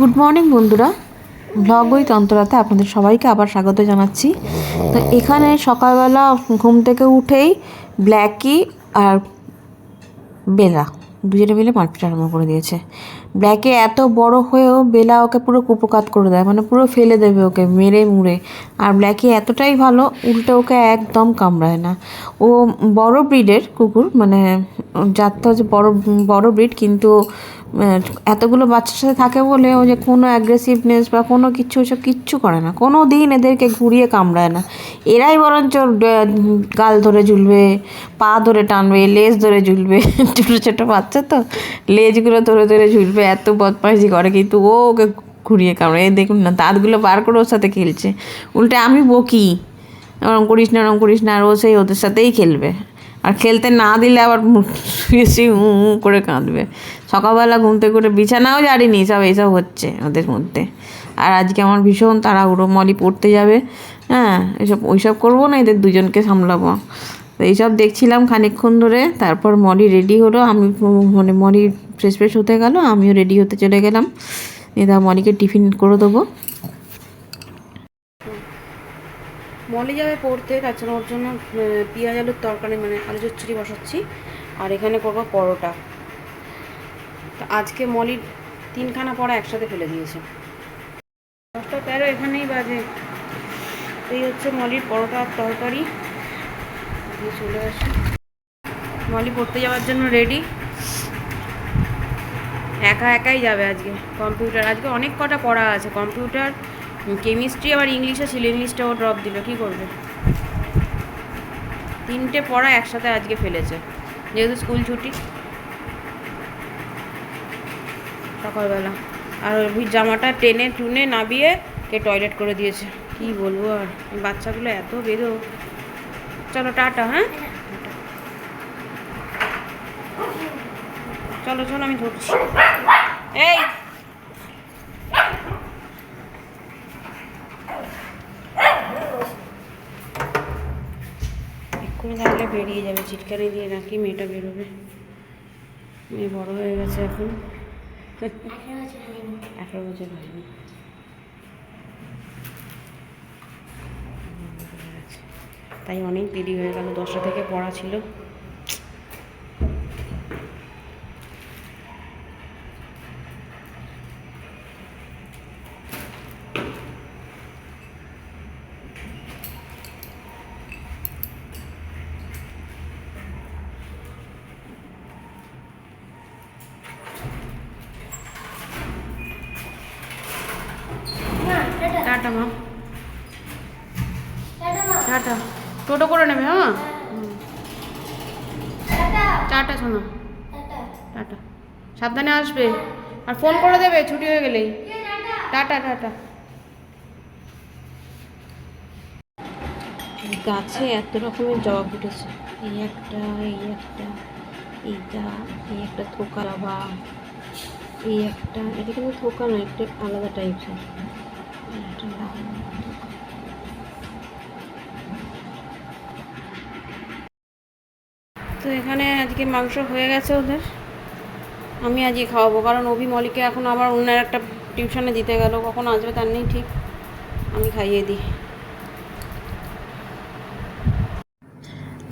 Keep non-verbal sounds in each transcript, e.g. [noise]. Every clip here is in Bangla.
গুড মর্নিং বন্ধুরা। ব্লগ ওই তন্ত্ররাতে আপনাদের সবাইকে আবার স্বাগত জানাচ্ছি। তো এখানে সকালবেলা ঘুম থেকে উঠেই ব্ল্যাকি আর বেলা দুজনে মিলে মারপিট আরম্ভ করে দিয়েছে। ব্ল্যাকে এত বড় হয়েও বেলা ওকে পুরো কুপকাত করে দেয় মানে পুরো ফেলে দেবে ওকে, মেরে মুড়ে। আর ব্ল্যাকে এতটাই ভালো, উল্টে ওকে একদম কামড়ায় না। ও বড় ব্রিডের কুকুর মানে জাতটা হচ্ছে বড় বড় ব্রিড, কিন্তু এতগুলো বাচ্চার সাথে থাকে বলে ও যে কোনো অ্যাগ্রেসিভনেস বা কোনো কিছু ওসব কিচ্ছু করে না। কোনো দিন এদেরকে ঘুরিয়ে কামড়ায় না। এরাই বরঞ্চ গাল ধরে ঝুলবে, পা ধরে টানবে, লেজ ধরে ঝুলবে। [laughs] ছোটো ছোটো বাচ্চা তো, লেজগুলো ধরে ধরে ঝুলবে। এত বদমাইশি করে কিন্তু ও ওকে ঘুরিয়ে কামড়ে এই দেখুন না, দাঁতগুলো বার করে ওর সাথে খেলছে। উল্টে আমি বকি। ওরম করিস না ওরম করিস না, আর ও সেই ওদের সাথেই খেলবে। আর খেলতে না দিলে আবার বেশি হু হু করে কাঁদবে। সকালবেলা ঘুম থেকে করে বিছানাও জারিনি সব এইসব হচ্ছে ওদের মধ্যে। আর আজকে আমার ভীষণ তাড়াহুড়ো, মলি পড়তে যাবে। হ্যাঁ এসব, ওইসব করব না, এদের দুজনকে সামলাবো। তো এইসব দেখছিলাম খানিকক্ষণ ধরে। তারপর মলি রেডি হলো। আমি মানে মলি ফ্রেশ ফ্রেশ হতে গেল। আমিও রেডি হতে চলে গেলাম। এদা মলিকে টিফিন করে দেবো। মলি যাবে পড়তে তাছাড়া ওর জন্য পেঁয়াজ আলুর তরকারি মানে আলু চচ্চড়ি বসাচ্ছি। আর এখানে করব পরোটা। তো আজকে মলির তিনখানা পড়া একসাথে ফেলে দিয়েছে। দশটা তেরো এখানেই বাজে। এই হচ্ছে মলির পরোটা আর তরকারি। দিয়ে চলে আসি। মলি পড়তে যাওয়ার জন্য রেডি একা একাই যাবে আজকে কম্পিউটার আজকে অনেক কটা পড়া আছে। কম্পিউটার কেমিস্ট্রি আবার ইংলিশে ছিল। ইংলিশটাও ড্রপ দিল। কী করবে? তিনটে পড়া একসাথে আজকে ফেলেছে। যেহেতু স্কুল ছুটি। সকালবেলা। আর ওই জামাটা টেনে টুনে নাবিয়ে কে টয়লেট করে দিয়েছে। কি বলব আর? বাচ্চাগুলো এত বেরো চলো টাটা হ্যাঁ চলো চলো আমি ধরছি এই এক্ষুনি তাহলে বেরিয়ে যাবে চিটকানি দিয়ে নাকি মেয়েটা বেরোবে মেয়ে বড় হয়ে গেছে এখন আঠারো বছর হয়নি তাই অনেক দেরি হয়ে গেল দশটা থেকে পড়া ছিল। টাটা মা। টাটা। টোটো করে নেবে হ্যাঁ? টাটা। শোনো। টাটা। সাবধানে আসবে। আর ফোন করে দেবে ছুটি হয়ে গেলেই। টাটা? টাটা গাছে এত রকমের জবা ফুটেছে। এই একটা এই একটা এইটা এই একটা থোকা জবা এই একটা এটা কিন্তু থোকা নয় একটা আলাদা টাইপের একটা লাল থোকা। তো এখানে আজকে মাংস হয়ে গেছে ওদের। আমি আজকে খাওয়াবো কারণ অভি মলিকে এখন আবার অন্য একটা টিউশনে দিতে গেল কখন আসবে তার নেই ঠিক। আমি খাইয়ে দিই।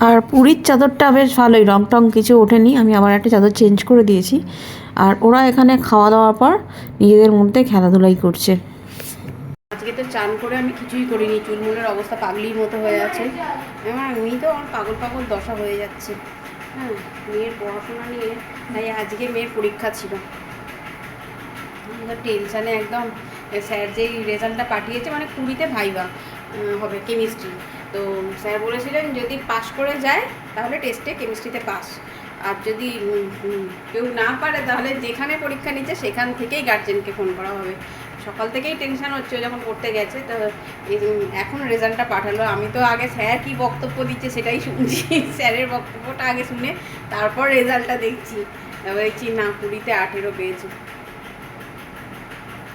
আর পুরীর চাদরটা বেশ ভালোই রং টং কিছু ওঠেনি আমি আবার একটা চাদর চেঞ্জ করে দিয়েছি। আর ওরা এখানে খাওয়া দাওয়ার পর নিজেদের মধ্যে খেলাধুলাই করছে। আজকে তো চান করে আমি কিছুই করিনি চুলমুলের অবস্থা পাগলির মতো হয়ে আছে। এবার এমনি তো আমার পাগল পাগল দশা হয়ে যাচ্ছে। হ্যাঁ মেয়ের পড়াশোনা নিয়ে, তাই আজকে মেয়ের পরীক্ষা ছিল। টেনশানে একদম স্যার যেই রেজাল্টটা পাঠিয়েছে মানে কুড়িতে ভাইবা হবে কেমিস্ট্রি তো স্যার বলেছিলেন, যদি পাশ করে যায়, তাহলে টেস্টে কেমিস্ট্রিতে পাস আর যদি কেউ না পারে, তাহলে যেখানে পরীক্ষা নিচ্ছে, সেখান থেকেই গার্জেনকে ফোন করা হবে। সকাল থেকেই টেনশন হচ্ছে যখন পড়তে গেছে, তো এখন রেজাল্টটা পাঠালো। আমি তো আগে স্যার কি বক্তব্য দিচ্ছে সেটাই শুনছি। [laughs] স্যারের বক্তব্যটা আগে শুনে তারপর রেজাল্টটা দেখছি। দেখছি, না, কুড়িতে আঠেরো পেয়েছে।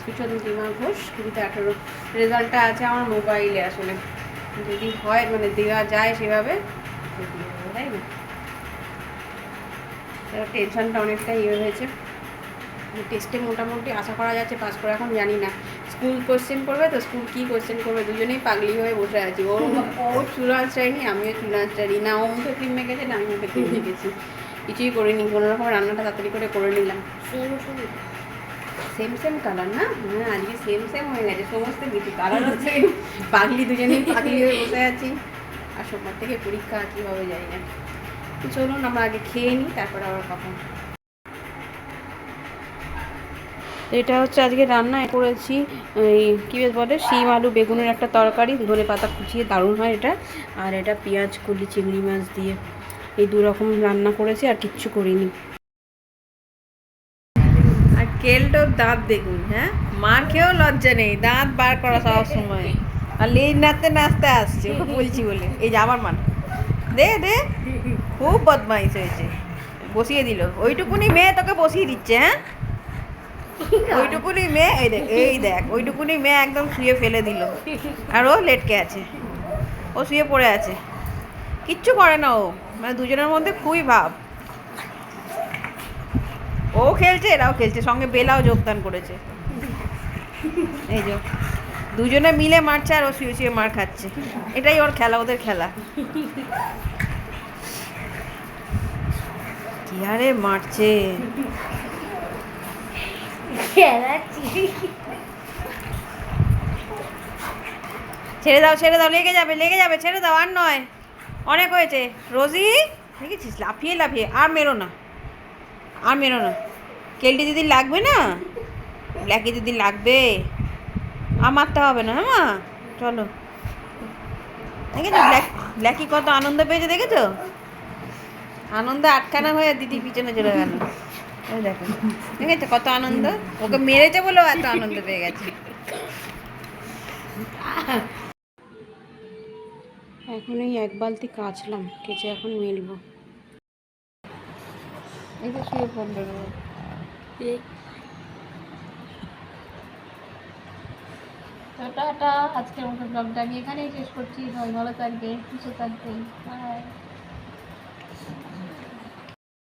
সুচন্দ্রিমা ঘোষ, কুড়িতে আঠেরো। রেজাল্টটা আছে আমার মোবাইলে আসলে। যদি হয় মানে দেওয়া যায় সেভাবে তাই না টেনশনটা অনেকটা ইয়ে হয়েছে। টেস্টে মোটামুটি আশা করা যাচ্ছে পাস করে এখন জানি না। স্কুল কোশ্চেন করবে তো স্কুল কী কোশ্চেন করবে দুজনেই পাগলি হয়ে বসে আছি। ও ও চুল আঁচড়ায়নি আমিও চুল আঁচড়াই না ও মুখে ক্রিম মেখেছে না আমি মুখে ক্রিম মেখেছি। কিছুই করিনি কোনো রকম রান্নাটা তাড়াতাড়ি করে করে নিলাম। সেম সেম কালার না? হ্যাঁ আজকে সেম সেম হয়ে গেছে সমস্ত কিছু কালার হচ্ছে। পাগলি দুজনেই পাগলি হয়ে বসে আছি। আর সোমবার থেকে পরীক্ষা কীভাবে যাই না। চলুন আমরা আগে খেয়ে নিই তারপর আবার কখন এটা হচ্ছে আজকে রান্না করেছি, এই কী বেশ বলে শিম, আলু, বেগুনের একটা তরকারি, ধনে পাতা কুচিয়ে, দারুণ হয় এটা। আর এটা পেঁয়াজ, কলি, চিংড়ি মাছ দিয়ে এই দু রকম রান্না করেছি, আর কিচ্ছু করিনি। আর কেলটোর দাঁত দেখুন হ্যাঁ? মার খেয়েও লজ্জা নেই, দাঁত বার করা সব সময়। আর লেজ নাচতে নাচতে আসছে, ওকে বলছি বলে। এই যে আমার মান দে দে। খুব বদমাইশ হয়েছে। বসিয়ে দিল। ওইটুকুনি মেয়ে তোকে বসিয়ে দিচ্ছে হ্যাঁ? [laughs] ওইটুকুনি মেয়ে, এই দেখ এই দেখ, ওইটুকুনি মেয়ে একদম শুয়ে ফেলে দিল। আর ও লেটকে আছে। ও শুয়ে পড়ে আছে। কিচ্ছু করে না ও। মানে দুজনের মধ্যে খুবই ভাব। ও খেলছে, এরাও খেলছে, সঙ্গে বেলাও যোগদান করেছে। এই যে, দুজনে মিলে মারছে আর ও শুয়ে শুয়ে মার খাচ্ছে। এটাই ওর খেলা, ওদের খেলা। কি আরে মারছে? ছেড়ে দাও ছেড়ে দাও, লেগে যাবে লেগে যাবে, ছেড়ে দাও, আর নয়। অনেক হয়েছে। রোজি? দেখেছিস? লাফিয়ে লাফিয়ে। আর মেরো না। আর মেরো না। কেলটি দিদি লাগবে না? ব্ল্যাকি দিদি লাগবে, আর মারতে হবে না হ্যাঁ মা? চলো। দেখেছ? ব্ল্যাক, ব্ল্যাকি কত আনন্দ পেয়েছে, দেখেছ? আনন্দে আটখানা হয়ে দিদি পিছনে চলে গেল। দেখো। দেখেছ কত আনন্দ? ওকে মেরেছে বলেও এত আনন্দ পেয়ে গেছে। এখন এই এক বালতি কাচলাম কেচে এখন মেলবো। এই তো শুয়ে পড়ল টাটা আজকের মতো ব্লগটা আমি এখানেই শেষ করছি। সবাই ভালো থাকবে সুস্থ থাকবে। বাই